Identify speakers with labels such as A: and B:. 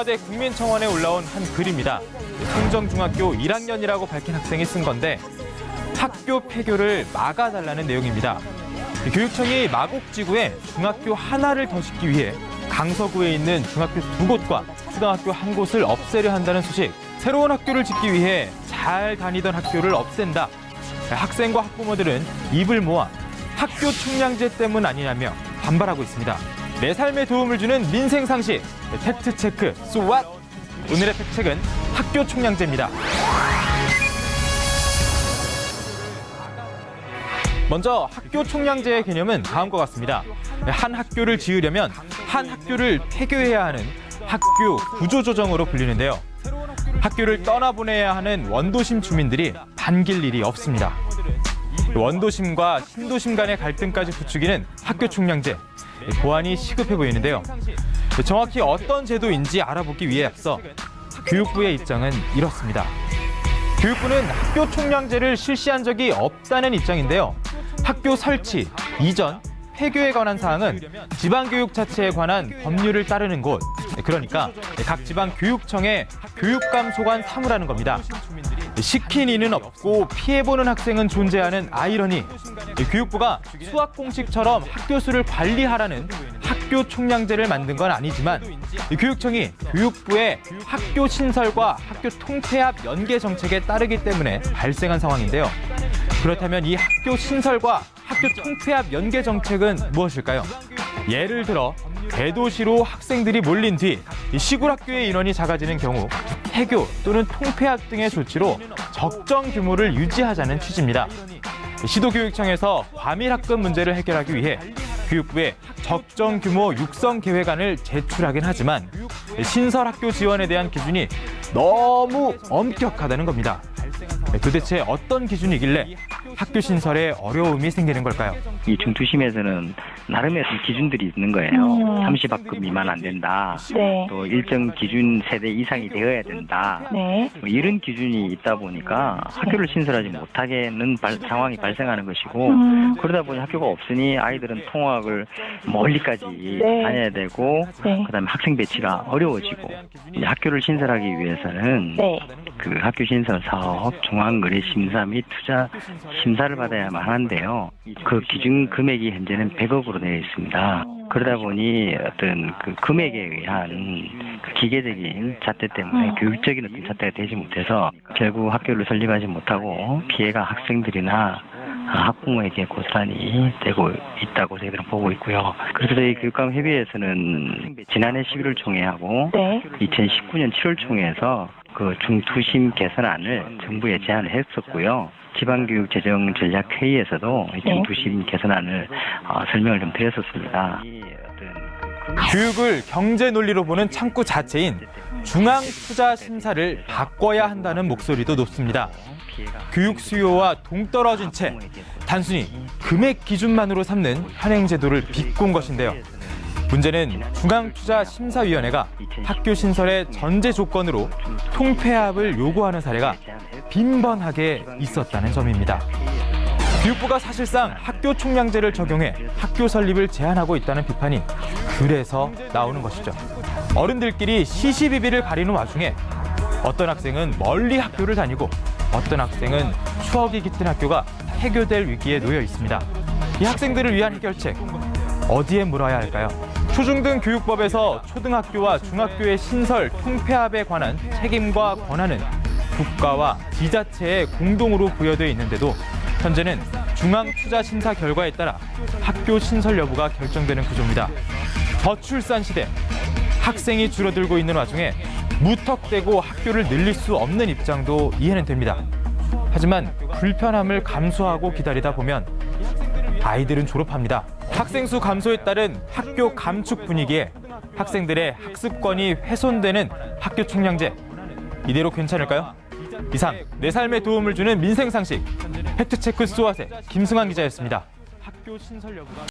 A: 청와대 국민청원에 올라온 한 글입니다. 청정중학교 1학년이라고 밝힌 학생이 쓴 건데 학교 폐교를 막아달라는 내용입니다. 교육청이 마곡지구에 중학교 하나를 더 짓기 위해 강서구에 있는 중학교 두 곳과 초등학교 한 곳을 없애려 한다는 소식. 새로운 학교를 짓기 위해 잘 다니던 학교를 없앤다. 학생과 학부모들은 입을 모아 학교 총량제 때문 아니냐며 반발하고 있습니다. 내 삶에 도움을 주는 민생 상식 팩트 체크 So what? 오늘의 팩트책은 학교 총량제입니다. 먼저 학교 총량제의 개념은 다음과 같습니다. 한 학교를 지으려면 한 학교를 폐교해야 하는 학교 구조조정으로 불리는데요. 학교를 떠나보내야 하는 원도심 주민들이 반길 일이 없습니다. 원도심과 신도심 간의 갈등까지 부추기는 학교 총량제 보안이 시급해 보이는데요. 정확히 어떤 제도인지 알아보기 위해 앞서 교육부의 입장은 이렇습니다. 교육부는 학교 총량제를 실시한 적이 없다는 입장인데요. 학교 설치, 이전, 폐교에 관한 사항은 지방교육 자체에 관한 법률을 따르는 곳, 그러니까 각 지방 교육청에 교육감 소관 사무라는 겁니다. 시킨 이는 없고 피해보는 학생은 존재하는 아이러니. 교육부가 수학 공식처럼 학교 수를 관리하라는 학교 총량제를 만든 건 아니지만 교육청이 교육부의 학교 신설과 학교 통폐합 연계 정책에 따르기 때문에 발생한 상황인데요. 그렇다면 이 학교 신설과 학교 통폐합 연계 정책은 무엇일까요? 예를 들어 대도시로 학생들이 몰린 뒤이 시골 학교의 인원이 작아지는 경우 폐교 또는 통폐합 등의 조치로 적정 규모를 유지하자는 취지입니다. 시도교육청에서 과밀 학급 문제를 해결하기 위해 교육부에 적정 규모 육성 계획안을 제출하긴 하지만 신설 학교 지원에 대한 기준이 너무 엄격하다는 겁니다. 도대체 어떤 기준이길래 학교 신설에 어려움이 생기는 걸까요?
B: 이 중투심에서는 나름의 기준들이 있는 거예요.
C: 음.
B: 30학급 미만 안 된다.
C: 네.
B: 또 일정 기준 세대 이상이 되어야 된다.
C: 네.
B: 뭐 이런 기준이 있다 보니까 학교를 신설하지 못하게는 발- 상황이 발생하는 것이고
C: 음.
B: 그러다 보니 학교가 없으니 아이들은 통학을 멀리까지
C: 네.
B: 다녀야 되고
C: 네.
B: 그다음에 학생 배치가 어려워지고 이제 학교를 신설하기 위해서는
C: 네.
B: 그 학교 신설 사업 중앙거래 심사 및 투자 심사를 받아야만 하는데요. 그 기준 금액이 현재는 100억으로 되어 있습니다. 그러다 보니 어떤 그 금액에 의한 그 기계적인 잣대 때문에
C: 음.
B: 교육적인 어떤 잣대가 되지 못해서 결국 학교를 설립하지 못하고 피해가 학생들이나 학부모에게 고스란히 되고 있다고 저희들은 보고 있고요. 그래서 저희 교육감협의회에서는 지난해 11월 총회하고
C: 네.
B: 2019년 7월 총회에서 그 중투심 개선안을 정부에 제안을 했었고요. 지방교육재정 전략회의에서도 이
C: 네.
B: 중투심 개선안을 어, 설명을 좀 드렸었습니다.
A: 교육을 경제 논리로 보는 창구 자체인 중앙 투자 심사를 바꿔야 한다는 목소리도 높습니다. 교육 수요와 동떨어진 채 단순히 금액 기준만으로 삼는 현행 제도를 비꼰 것인데요. 문제는 중앙투자심사위원회가 학교 신설의 전제 조건으로 통폐합을 요구하는 사례가 빈번하게 있었다는 점입니다. 교육부가 사실상 학교 총량제를 적용해 학교 설립을 제한하고 있다는 비판이 그래서 나오는 것이죠. 어른들끼리 시시비비를 가리는 와중에 어떤 학생은 멀리 학교를 다니고 어떤 학생은 추억이 깃든 학교가 폐교될 위기에 놓여 있습니다. 이 학생들을 위한 해결책 어디에 물어야 할까요? 초중등 교육법에서 초등학교와 중학교의 신설 통폐합에 관한 책임과 권한은 국가와 지자체에 공동으로 부여되어 있는데도 현재는 중앙 투자 심사 결과에 따라 학교 신설 여부가 결정되는 구조입니다. 저출산 시대 학생이 줄어들고 있는 와중에 무턱대고 학교를 늘릴 수 없는 입장도 이해는 됩니다. 하지만 불편함을 감수하고 기다리다 보면 아이들은 졸업합니다. 학생 수 감소에 따른 학교 감축 분위기에 학생들의 학습권이 훼손되는 학교 총량제 이대로 괜찮을까요? 이상 내 삶에 도움을 주는 민생 상식 팩트체크 수아세 김승환 기자였습니다. 학교 신설 여부가